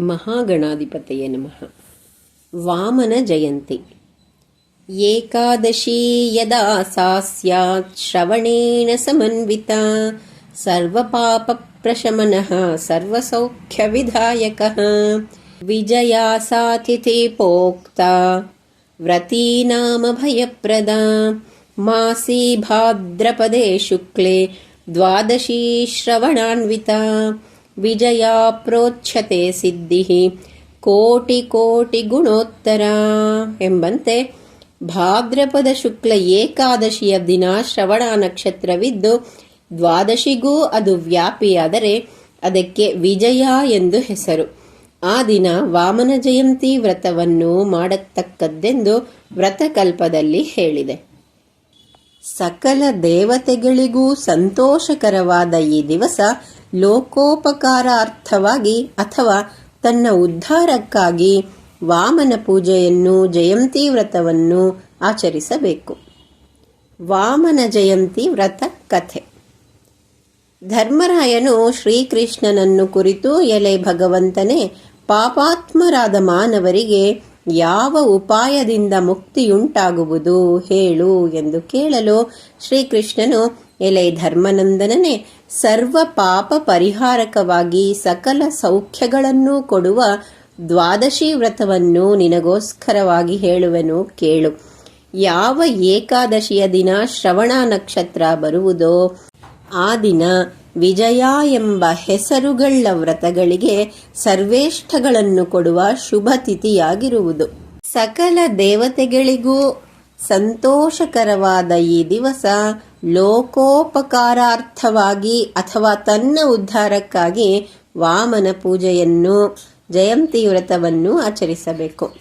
महागणाधिपतये नमः। वामनजयन्ति एकादशी यदा सा स्यात् श्रवणेन समन्विता सर्वपापप्रशमनः सर्वसौख्यविधायकः विजया सातिथे पोक्ता व्रती नाम भयप्रदा मासी भाद्रपदे शुक्ले द्वादशी श्रवणान्विता ದ್ವಾದಶಿ ಪ್ರೋಚ್ಛತೆ ಸಿದ್ಧಿ ಕೋಟಿ ಕೋಟಿ ಗುಣೋತ್ತರ ಎಂಬಂತೆ ಭಾದ್ರಪದ ಶುಕ್ಲ ಏಕಾದಶಿಯ ದಿನ ಶ್ರವಣ ನಕ್ಷತ್ರವಿದ್ದು, ದ್ವಾದಶಿಗೂ ಅದು ವ್ಯಾಪಿಯಾದರೆ ಅದಕ್ಕೆ ವಿಜಯ ಎಂದು ಹೆಸರು. ಆ ದಿನ ವಾಮನ ಜಯಂತಿ ವ್ರತವನ್ನು ಮಾಡತಕ್ಕದ್ದೆಂದು ವ್ರತಕಲ್ಪದಲ್ಲಿ ಹೇಳಿದೆ. ಸಕಲ ದೇವತೆಗಳಿಗೂ ಸಂತೋಷಕರವಾದ ಈ ದಿವಸ ಲೋಕೋಪಕಾರಾರ್ಥವಾಗಿ ಅಥವಾ ತನ್ನ ಉದ್ಧಾರಕ್ಕಾಗಿ ವಾಮನ ಪೂಜೆಯನ್ನು, ಜಯಂತಿ ವ್ರತವನ್ನು ಆಚರಿಸಬೇಕು. ವಾಮನ ಜಯಂತಿ ವ್ರತ ಕಥೆ. ಧರ್ಮರಾಯನು ಶ್ರೀಕೃಷ್ಣನನ್ನು ಕುರಿತು ಎಲೆ ಭಗವಂತನೇ, ಪಾಪಾತ್ಮರಾದ ಮಾನವರಿಗೆ ಯಾವ ಉಪಾಯದಿಂದ ಮುಕ್ತಿಯುಂಟಾಗುವುದು ಹೇಳು ಎಂದು ಕೇಳಲು ಶ್ರೀಕೃಷ್ಣನು ಎಲೆ ಧರ್ಮನಂದನನೇ ಸರ್ವ ಪಾಪ ಪರಿಹಾರಕವಾಗಿ ಸಕಲ ಸೌಖ್ಯಗಳನ್ನು ಕೊಡುವ ದ್ವಾದಶಿ ವ್ರತವನ್ನು ನಿನಗೋಸ್ಕರವಾಗಿ ಹೇಳುವೆನು, ಕೇಳು. ಯಾವ ಏಕಾದಶಿಯ ದಿನ ಶ್ರವಣ ನಕ್ಷತ್ರ ಬರುವುದೋ, ಆ ದಿನ ವಿಜಯ ಎಂಬ ಹೆಸರುಗಳ ವ್ರತಗಳಿಗೆ ಸರ್ವೇಷ್ಠಗಳನ್ನು ಕೊಡುವ ಶುಭ ತಿಥಿಯಾಗಿರುವುದು. ಸಕಲ ದೇವತೆಗಳಿಗೂ ಸಂತೋಷಕರವಾದ ಈ ದಿವಸ ಲೋಕೋಪಕಾರಾರ್ಥವಾಗಿ ಅಥವಾ ತನ್ನ ಉದ್ಧಾರಕ್ಕಾಗಿ ವಾಮನ ಪೂಜೆಯನ್ನು ಜಯಂತಿ ವ್ರತವನ್ನು ಆಚರಿಸಬೇಕು.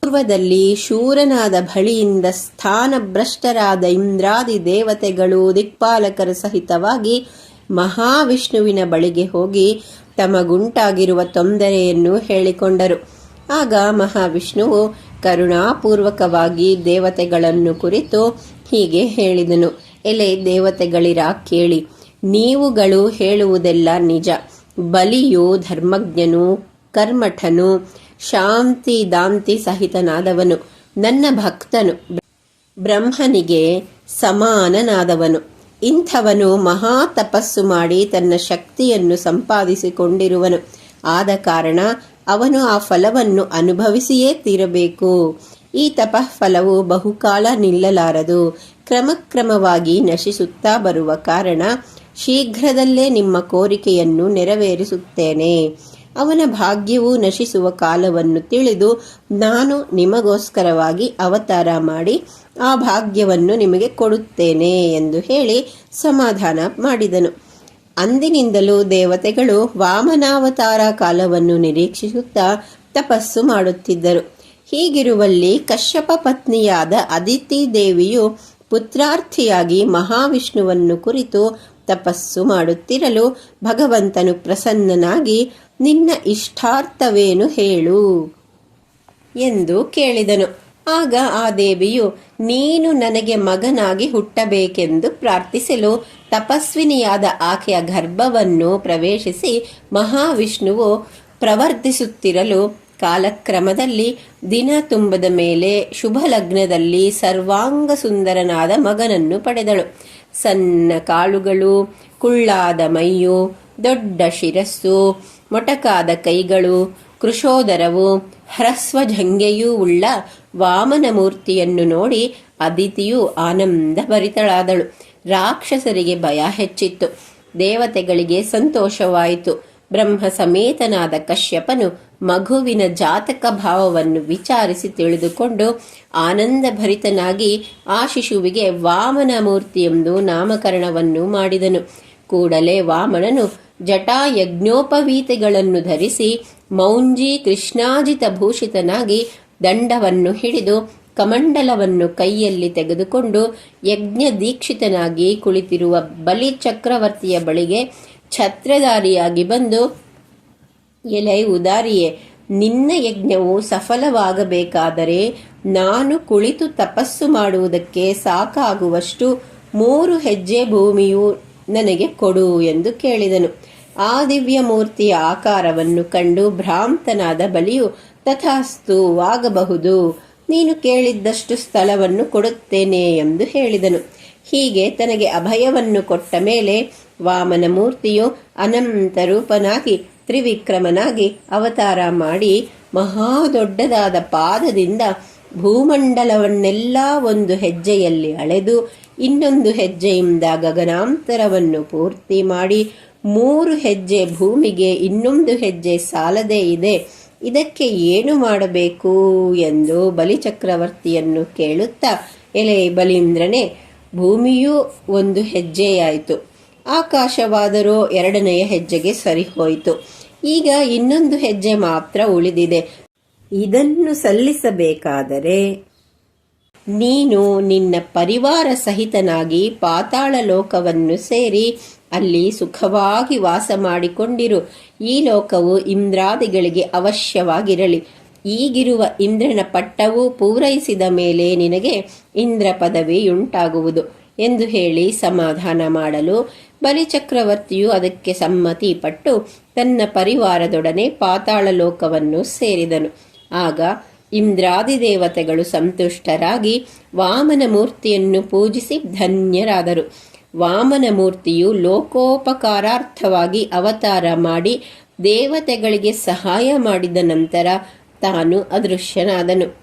ಪೂರ್ವದಲ್ಲಿ ಶೂರನಾದ ಬಳಿಯಿಂದ ಸ್ಥಾನಭ್ರಷ್ಟರಾದ ಇಂದ್ರಾದಿ ದೇವತೆಗಳು ದಿಕ್ಪಾಲಕರ ಸಹಿತವಾಗಿ ಮಹಾವಿಷ್ಣುವಿನ ಬಳಿಗೆ ಹೋಗಿ ತಮಗುಂಟಾಗಿರುವ ತೊಂದರೆಯನ್ನು ಹೇಳಿಕೊಂಡರು. ಆಗ ಮಹಾವಿಷ್ಣುವು ಕರುಣಾಪೂರ್ವಕವಾಗಿ ದೇವತೆಗಳನ್ನು ಕುರಿತು ಹೀಗೆ ಹೇಳಿದನು. ಎಲೆ ದೇವತೆಗಳಿರ ಕೇಳಿ, ನೀವುಗಳು ಹೇಳುವುದೆಲ್ಲ ನಿಜ. ಬಲಿಯು ಧರ್ಮಜ್ಞನು, ಕರ್ಮಠನು ಶಾಂತಿ ದಾಂತಿ ಸಹಿತನಾದವನು. ನನ್ನ ಭಕ್ತನು ಬ್ರಹ್ಮನಿಗೆ ಸಮಾನನಾದವನು. ಇಂಥವನು ಮಹಾ ತಪಸ್ಸು ಮಾಡಿ ತನ್ನ ಶಕ್ತಿಯನ್ನು ಸಂಪಾದಿಸಿಕೊಂಡಿರುವನು. ಆದ ಕಾರಣ ಅವನು ಆ ಫಲವನ್ನು ಅನುಭವಿಸಿಯೇ ತೀರಬೇಕು. ಈ ತಪಃಫಲವು ಬಹುಕಾಲ ನಿಲ್ಲಲಾರದು. ಕ್ರಮಕ್ರಮವಾಗಿ ನಶಿಸುತ್ತಾ ಬರುವ ಕಾರಣ ಶೀಘ್ರದಲ್ಲೇ ನಿಮ್ಮ ಕೋರಿಕೆಯನ್ನು ನೆರವೇರಿಸುತ್ತೇನೆ. ಅವನ ಭಾಗ್ಯವು ನಶಿಸುವ ಕಾಲವನ್ನು ತಿಳಿದು ನಾನು ನಿಮಗೋಸ್ಕರವಾಗಿ ಅವತಾರ ಮಾಡಿ ಆ ಭಾಗ್ಯವನ್ನು ನಿಮಗೆ ಕೊಡುತ್ತೇನೆ ಎಂದು ಹೇಳಿ ಸಮಾಧಾನ ಮಾಡಿದನು. ಅಂದಿನಿಂದಲೂ ದೇವತೆಗಳು ವಾಮನಾವತಾರ ಕಾಲವನ್ನು ನಿರೀಕ್ಷಿಸುತ್ತಾ ತಪಸ್ಸು ಮಾಡುತ್ತಿದ್ದರು. ಹೀಗಿರುವಲ್ಲಿ ಕಶ್ಯಪ ಪತ್ನಿಯಾದ ಅದಿತಿ ದೇವಿಯು ಪುತ್ರಾರ್ಥಿಯಾಗಿ ಮಹಾವಿಷ್ಣುವನ್ನು ಕುರಿತು ತಪಸ್ಸು ಮಾಡುತ್ತಿರಲು ಭಗವಂತನು ಪ್ರಸನ್ನನಾಗಿ, ನಿನ್ನ ಇಷ್ಟಾರ್ಥವೇನು ಹೇಳು ಎಂದು ಕೇಳಿದನು. ಆಗ ಆ ದೇವಿಯು, ನೀನು ನನಗೆ ಮಗನಾಗಿ ಹುಟ್ಟಬೇಕೆಂದು ಪ್ರಾರ್ಥಿಸಲು ತಪಸ್ವಿನಿಯಾದ ಆಕೆಯ ಗರ್ಭವನ್ನು ಪ್ರವೇಶಿಸಿ ಮಹಾವಿಷ್ಣುವು ಪ್ರವರ್ತಿಸುತ್ತಿರಲು ಕಾಲಕ್ರಮದಲ್ಲಿ ದಿನ ತುಂಬದ ಮೇಲೆ ಶುಭ ಲಗ್ನದಲ್ಲಿ ಸರ್ವಾಂಗ ಸುಂದರನಾದ ಮಗನನ್ನು ಪಡೆದಳು. ಸಣ್ಣ ಕಾಳುಗಳು, ಕುಳ್ಳಾದ ಮೈಯು, ದೊಡ್ಡ ಶಿರಸ್ಸು, ಮೊಟಕಾದ ಕೈಗಳು, ಕೃಶೋದರವು ಹ್ರಸ್ವಜಂಗೆಯೂ ಉಳ್ಳ ವಾಮನ ಮೂರ್ತಿಯನ್ನು ನೋಡಿ ಅದಿತಿಯು ಆನಂದ ಭರಿತಳಾದಳು. ರಾಕ್ಷಸರಿಗೆ ಭಯ ಹೆಚ್ಚಿತ್ತು. ದೇವತೆಗಳಿಗೆ ಸಂತೋಷವಾಯಿತು. ಬ್ರಹ್ಮ ಸಮೇತನಾದ ಕಶ್ಯಪನು ಮಗುವಿನ ಜಾತಕ ಭಾವವನ್ನು ವಿಚಾರಿಸಿ ತಿಳಿದುಕೊಂಡು ಆನಂದ ಭರಿತನಾಗಿ ಆ ಶಿಶುವಿಗೆ ವಾಮನ ಮೂರ್ತಿ ಎಂದು ನಾಮಕರಣವನ್ನು ಮಾಡಿದನು. ಕೂಡಲೇ ವಾಮನನು ಜಟಾ ಯಜ್ಞೋಪವೀತೆಗಳನ್ನು ಧರಿಸಿ ಮೌಂಜಿ ಕೃಷ್ಣಾಜಿತ ಭೂಷಿತನಾಗಿ ದಂಡವನ್ನು ಹಿಡಿದು ಕಮಂಡಲವನ್ನು ಕೈಯಲ್ಲಿ ತೆಗೆದುಕೊಂಡು ಯಜ್ಞ ದೀಕ್ಷಿತನಾಗಿ ಕುಳಿತಿರುವ ಬಲಿ ಚಕ್ರವರ್ತಿಯ ಬಳಿಗೆ ಛತ್ರಧಾರಿಯಾಗಿ ಬಂದು, ಎಲೆ ಉದಾರಿಯೇ, ನಿನ್ನ ಯಜ್ಞವು ಸಫಲವಾಗಬೇಕಾದರೆ ನಾನು ಕುಳಿತು ತಪಸ್ಸು ಮಾಡುವುದಕ್ಕೆ ಸಾಕಾಗುವಷ್ಟು ಮೂರು ಹೆಜ್ಜೆ ಭೂಮಿಯು ನನಗೆ ಕೊಡು ಎಂದು ಕೇಳಿದನು. ಆ ದಿವ್ಯ ಮೂರ್ತಿಯ ಆಕಾರವನ್ನು ಕಂಡು ಭ್ರಾಂತನಾದ ಬಲಿಯು ತಥಾಸ್ತು, ಆಗಬಹುದು. ನೀನು ಕೇಳಿದ್ದಷ್ಟು ಸ್ಥಳವನ್ನು ಕೊಡುತ್ತೇನೆ ಎಂದು ಹೇಳಿದನು. ಹೀಗೆ ತನಗೆ ಅಭಯವನ್ನು ಕೊಟ್ಟ ಮೇಲೆ ವಾಮನ ಮೂರ್ತಿಯು ಅನಂತ ರೂಪನಾಗಿ, ತ್ರಿವಿಕ್ರಮನಾಗಿ ಅವತಾರ ಮಾಡಿ ಮಹಾ ದೊಡ್ಡದಾದ ಪಾದದಿಂದ ಭೂಮಂಡಲವನ್ನೆಲ್ಲ ಒಂದು ಹೆಜ್ಜೆಯಲ್ಲಿ ಅಳೆದು ಇನ್ನೊಂದು ಹೆಜ್ಜೆಯಿಂದ ಗಗನಾಂತರವನ್ನು ಪೂರ್ತಿ ಮಾಡಿ ಮೂರು ಹೆಜ್ಜೆ ಭೂಮಿಗೆ ಇನ್ನೊಂದು ಹೆಜ್ಜೆ ಸಾಲದೇ ಇದೆ ಇದಕ್ಕೆ ಏನು ಮಾಡಬೇಕು ಎಂದು ಬಲಿಚಕ್ರವರ್ತಿಯನ್ನು ಕೇಳುತ್ತಾ, ಎಲೆ ಬಲೀಂದ್ರನೇ, ಭೂಮಿಯೂ ಒಂದು ಹೆಜ್ಜೆಯಾಯಿತು. ಆಕಾಶವಾದರೂ ಎರಡನೆಯ ಹೆಜ್ಜೆಗೆ ಸರಿಹೋಯಿತು. ಈಗ ಇನ್ನೊಂದು ಹೆಜ್ಜೆ ಮಾತ್ರ ಉಳಿದಿದೆ. ಇದನ್ನು ಸಲ್ಲಿಸಬೇಕಾದರೆ ನೀನು ನಿನ್ನ ಪರಿವಾರ ಸಹಿತನಾಗಿ ಪಾತಾಳ ಲೋಕವನ್ನು ಸೇರಿ ಅಲ್ಲಿ ಸುಖವಾಗಿ ವಾಸ ಮಾಡಿಕೊಂಡಿರು. ಈ ಲೋಕವು ಇಂದ್ರಾದಿಗಳಿಗೆ ಅವಶ್ಯವಾಗಿರಲಿ. ಈಗಿರುವ ಇಂದ್ರನ ಪಟ್ಟವು ಪೂರೈಸಿದ ಮೇಲೆ ನಿನಗೆ ಇಂದ್ರ ಪದವಿಯುಂಟಾಗುವುದು ಎಂದು ಹೇಳಿ ಸಮಾಧಾನ ಮಾಡಲು ಬಲಿಚಕ್ರವರ್ತಿಯು ಅದಕ್ಕೆ ಸಮ್ಮತಿ ಪಟ್ಟು ತನ್ನ ಪರಿವಾರದೊಡನೆ ಪಾತಾಳ ಲೋಕವನ್ನು ಸೇರಿದನು. ಆಗ ಇಂದ್ರಾದಿ ದೇವತೆಗಳು ಸಂತುಷ್ಟರಾಗಿ ವಾಮನ ಮೂರ್ತಿಯನ್ನು ಪೂಜಿಸಿ ಧನ್ಯರಾದರು. ವಾಮನ ಮೂರ್ತಿಯು ಲೋಕೋಪಕಾರಾರ್ಥವಾಗಿ ಅವತಾರ ಮಾಡಿ ದೇವತೆಗಳಿಗೆ ಸಹಾಯ ಮಾಡಿದ ನಂತರ ತಾನು ಅದೃಶ್ಯನಾದನು.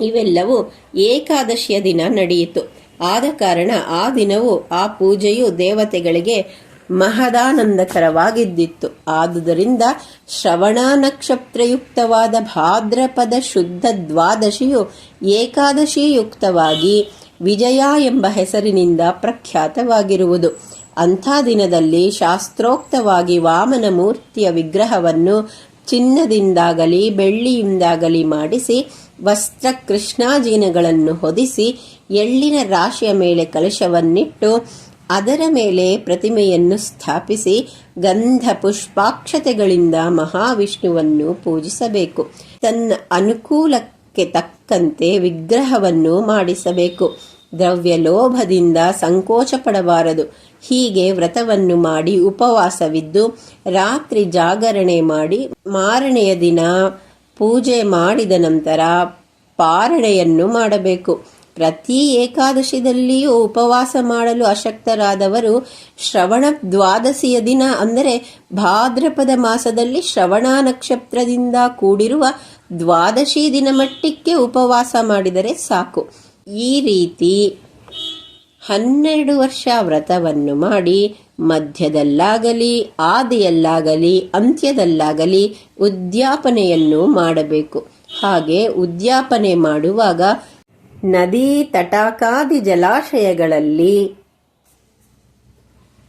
ಇವೆಲ್ಲವೂ ಏಕಾದಶಿಯ ದಿನ ನಡೆಯಿತು. ಆದ ಕಾರಣ ಆ ದಿನವೂ ಆ ಪೂಜೆಯು ದೇವತೆಗಳಿಗೆ ಮಹದಾನಂದಕರವಾಗಿದ್ದಿತ್ತು. ಆದುದರಿಂದ ಶ್ರವಣ ನಕ್ಷತ್ರಯುಕ್ತವಾದ ಭಾದ್ರಪದ ಶುದ್ಧ ದ್ವಾದಶಿಯು ಏಕಾದಶಿಯುಕ್ತವಾಗಿ ವಿಜಯ ಎಂಬ ಹೆಸರಿನಿಂದ ಪ್ರಖ್ಯಾತವಾಗಿರುವುದು. ಅಂಥ ದಿನದಲ್ಲಿ ಶಾಸ್ತ್ರೋಕ್ತವಾಗಿ ವಾಮನ ಮೂರ್ತಿಯ ವಿಗ್ರಹವನ್ನು ಚಿನ್ನದಿಂದಾಗಲಿ, ಬೆಳ್ಳಿಯಿಂದಾಗಲಿ ಮಾಡಿಸಿ ವಸ್ತ್ರ ಕೃಷ್ಣಾಜೀನಗಳನ್ನು ಹೊದಿಸಿ, ಎಳ್ಳಿನ ರಾಶಿಯ ಮೇಲೆ ಕಲಶವನ್ನಿಟ್ಟು ಅದರ ಮೇಲೆ ಪ್ರತಿಮೆಯನ್ನು ಸ್ಥಾಪಿಸಿ ಗಂಧ ಪುಷ್ಪಾಕ್ಷತೆಗಳಿಂದ ಮಹಾವಿಷ್ಣುವನ್ನು ಪೂಜಿಸಬೇಕು. ತನ್ನ ಅನುಕೂಲಕ್ಕೆ ತಕ್ಕಂತೆ ವಿಗ್ರಹವನ್ನು ಮಾಡಿಸಬೇಕು. ದ್ರವ್ಯ ಲೋಭದಿಂದ ಸಂಕೋಚ ಪಡಬಾರದು ಹೀಗೆ ವ್ರತವನ್ನು ಮಾಡಿ ಉಪವಾಸವಿದ್ದು, ರಾತ್ರಿ ಜಾಗರಣೆ ಮಾಡಿ ಮಾರನೆಯ ದಿನ ಪೂಜೆ ಮಾಡಿದ ನಂತರ ಪಾರಣೆಯನ್ನು ಮಾಡಬೇಕು. ಪ್ರತಿ ಏಕಾದಶಿದಲ್ಲಿಯೂ ಉಪವಾಸ ಮಾಡಲು ಅಶಕ್ತರಾದವರು ಶ್ರವಣ ದ್ವಾದಶಿಯ ದಿನ ಅಂದರೆ ಭಾದ್ರಪದ ಮಾಸದಲ್ಲಿ ಶ್ರವಣ ನಕ್ಷತ್ರದಿಂದ ಕೂಡಿರುವ ದ್ವಾದಶಿ ದಿನ ಮಟ್ಟಕ್ಕೆ ಉಪವಾಸ ಮಾಡಿದರೆ ಸಾಕು. ಈ ರೀತಿ ಹನ್ನೆರಡು ವರ್ಷ ವ್ರತವನ್ನು ಮಾಡಿ ಮಧ್ಯದಲ್ಲಾಗಲಿ, ಆದಿಯಲ್ಲಾಗಲಿ, ಅಂತ್ಯದಲ್ಲಾಗಲಿ ಉದ್ಯಾಪನೆಯನ್ನು ಮಾಡಬೇಕು. ಹಾಗೆ ಉದ್ಯಾಪನೆ ಮಾಡುವಾಗ ನದಿ ತಟಾಕಾದಿ ಜಲಾಶಯಗಳಲ್ಲಿ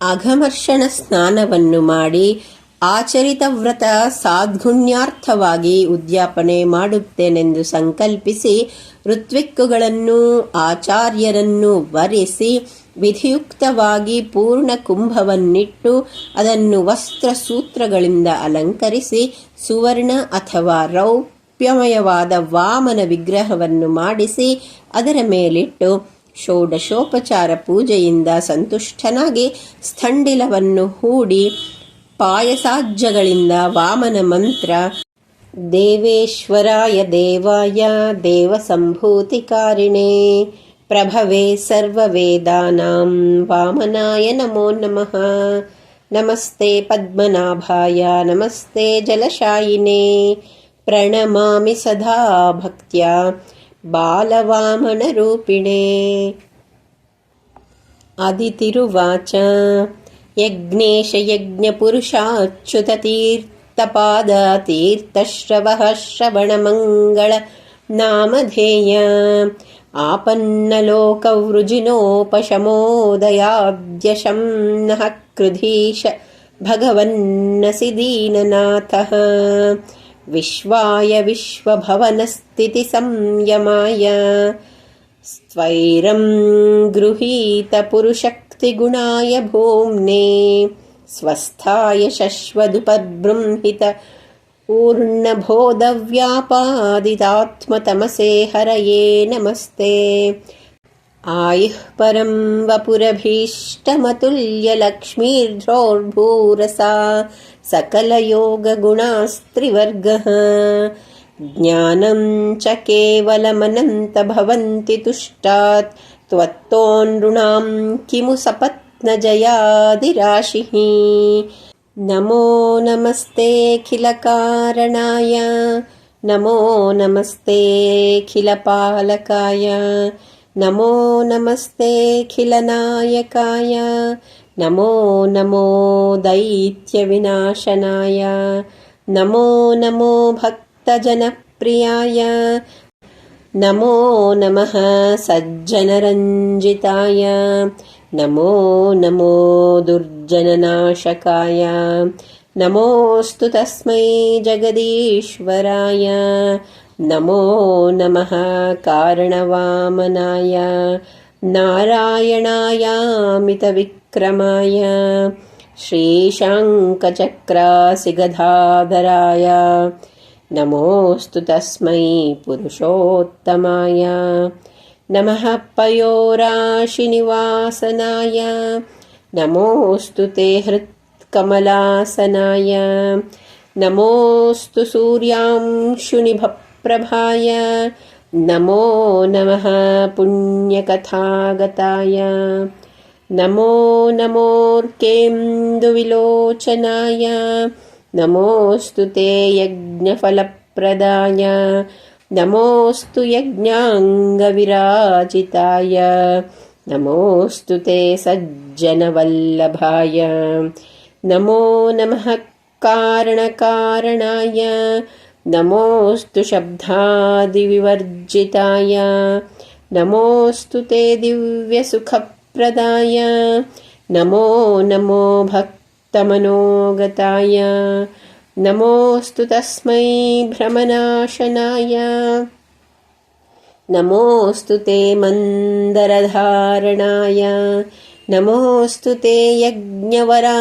ಅಘಮರ್ಷಣ ಸ್ನಾನವನ್ನು ಮಾಡಿ ಆಚರಿತ ವ್ರತ ಸಾದ್ಗುಣ್ಯಾರ್ಥವಾಗಿ ಉದ್ಯಾಪನೆ ಮಾಡುತ್ತೇನೆಂದು ಸಂಕಲ್ಪಿಸಿ ಋತ್ವಿಕ್ಕುಗಳನ್ನು ಆಚಾರ್ಯರನ್ನು ವರಿಸಿ ವಿಧಿಯುಕ್ತವಾಗಿ ಪೂರ್ಣ ಕುಂಭವನ್ನಿಟ್ಟು ಅದನ್ನು ವಸ್ತ್ರ ಸೂತ್ರಗಳಿಂದ ಅಲಂಕರಿಸಿ ಸುವರ್ಣ ಅಥವಾ ರೌಪ್ಯಮಯವಾದ ವಾಮನ ವಿಗ್ರಹವನ್ನು ಮಾಡಿಸಿ ಅದರ ಮೇಲಿಟ್ಟು ಷೋಡಶೋಪಚಾರ ಪೂಜೆಯಿಂದ ಸಂತುಷ್ಟನಾಗಿ ಸ್ಥಂಡಿಲವನ್ನು ಹೂಡಿ ಪಾಯಸಾಜ್ಯಗಳಿಂದ ವಾಮನ ಮಂತ್ರ, ದೇವೇಶ್ವರಾಯ ದೇವಾಯ ದೇವ ದೇವಸಂಭೂತಿಕಾರಿಣೇ, ಪ್ರಭವೇ ಸರ್ವವೇದಾನಾಂ ವಾಮನಾಯ ನಮೋ ನಮಃ. ನಮಸ್ತೆ ಪದ್ಮನಾಭಾಯ, ನಮಸ್ತೆ ಜಲಶಾಯಿನೇ. प्रणमामि सदा भक्त्या बालवामनरूपिणे। अदितिरुवाच यज्ञेशयज्ञपुरुषाच्युततीर्थपादतीर्थश्रवः श्रवणमङ्गलनामधेया आपन्नलोकवृजिनोपशमोदयाद्यशं नः कृधीश भगवन्नसि दीननाथः विश्वाय विश्वभवनस्थितिसंयमाय स्वैरं गृहीतपुरुशक्तिगुणाय भूम्ने स्वस्थाय शश्वदुपबृंहित पूर्णबोधव्यापादितात्मतमसे हरये नमस्ते आयुः परं वपुरभीष्टमतुल्यलक्ष्मीर्ध्रोर्भूरसा सकलयोगगुणास्त्रिवर्गः। ज्ञानं च केवलमनन्तभवन्ति तुष्टात् त्वत्तोनृणां किमु सपत्नजयादिराशिः। नमो नमस्तेऽखिलकारणाय नमो नमस्तेऽखिलपालकाय नमो नमस्तेऽखिलनायकाय नमो नमो दैत्यविनाशनाय। नमो नमो भक्तजनप्रियाय। नमो नमः सज्जनरञ्जिताय। नमो नमो दुर्जननाशकाय। नमोऽस्तु तस्मै जगदीश्वराय नमो नमः कारणवामनाय नारायणायामितविक्रमाय श्रीशाङ्कचक्रासिगधाधराय नमोऽस्तु तस्मै पुरुषोत्तमाय नमः पयोराशिनिवासनाय नमोऽस्तु ते हृत्कमलासनाय नमोऽस्तु सूर्यांशुनिभप्रभाय नमो नमः पुण्यकथागताय। नमो नमोऽर्केन्दुविलोचनाय नमोऽस्तु ते यज्ञफलप्रदाय। नमोऽस्तु यज्ञाङ्गविराजिताय। नमोऽस्तु ते सज्जनवल्लभाय। नमो नमः कारणकारणाय नमोऽस्तु शब्दादिविवर्जिताय नमोऽस्तु ते दिव्यसुखप्रदाय नमो नमो भक्तमनोगताय नमोऽस्तु तस्मै भ्रमनाशनाय नमोऽस्तु ते मन्दरधारणाय नमोऽस्तु ते यज्ञवराहनाम्ने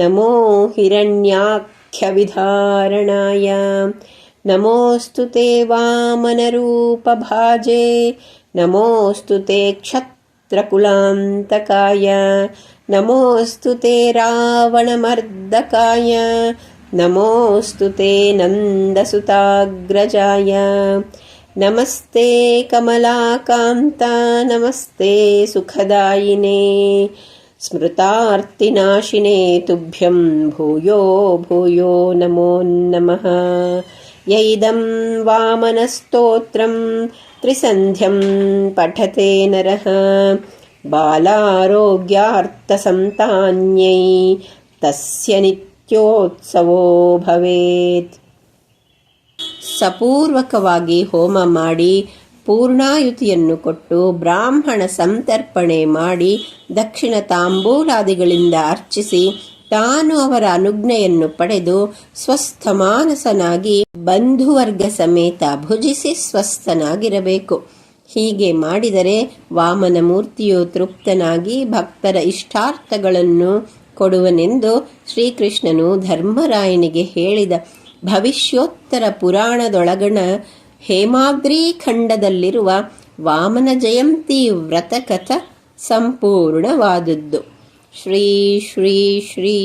नमो हिरण्याख्यविधारणाय नमोऽस्तु ते वामनरूपभाजे। नमोऽस्तु ते क्षत्रकुलान्तकाय। नमोऽस्तु ते रावणमर्दकाय। नमोऽस्तु ते नन्दसुताग्रजाय। नमस्ते कमलाकान्ता। नमस्ते सुखदायिने स्मृतार्तिनाशिने तुभ्यं भूयो भूयो नमो नमः य इदं वामनस्तोत्रं त्रिसन्ध्यं पठते नरः बालारोग्यार्थसन्तान्यै तस्य ನಿತ್ಯೋತ್ಸವೋ ಭವೇತ್ ಸಪೂರ್ವಕವಾಗಿ ಹೋಮ ಮಾಡಿ ಪೂರ್ಣಾಯುತಿಯನ್ನು ಕೊಟ್ಟು ಬ್ರಾಹ್ಮಣ ಸಂತರ್ಪಣೆ ಮಾಡಿ ದಕ್ಷಿಣ ತಾಂಬೂಲಾದಿಗಳಿಂದ ಅರ್ಚಿಸಿ ತಾನು ಅವರ ಅನುಜ್ಞೆಯನ್ನು ಪಡೆದು ಸ್ವಸ್ಥ ಮಾನಸನಾಗಿ ಬಂಧುವರ್ಗ ಸಮೇತ ಭುಜಿಸಿ ಸ್ವಸ್ಥನಾಗಿರಬೇಕು. ಹೀಗೆ ಮಾಡಿದರೆ ವಾಮನ ಮೂರ್ತಿಯು ತೃಪ್ತನಾಗಿ ಭಕ್ತರ ಇಷ್ಟಾರ್ಥಗಳನ್ನು ಕೊಡುವನೆಂದು ಶ್ರೀಕೃಷ್ಣನು ಧರ್ಮರಾಯನಿಗೆ ಹೇಳಿದ. ಭವಿಷ್ಯೋತ್ತರ ಪುರಾಣದೊಳಗಣ ಹೇಮಾದ್ರಿ ಖಂಡದಲ್ಲಿರುವ ವಾಮನ ಜಯಂತಿ ವ್ರತಕಥ ಸಂಪೂರ್ಣವಾದದ್ದು. ಶ್ರೀ ಶ್ರೀ ಶ್ರೀ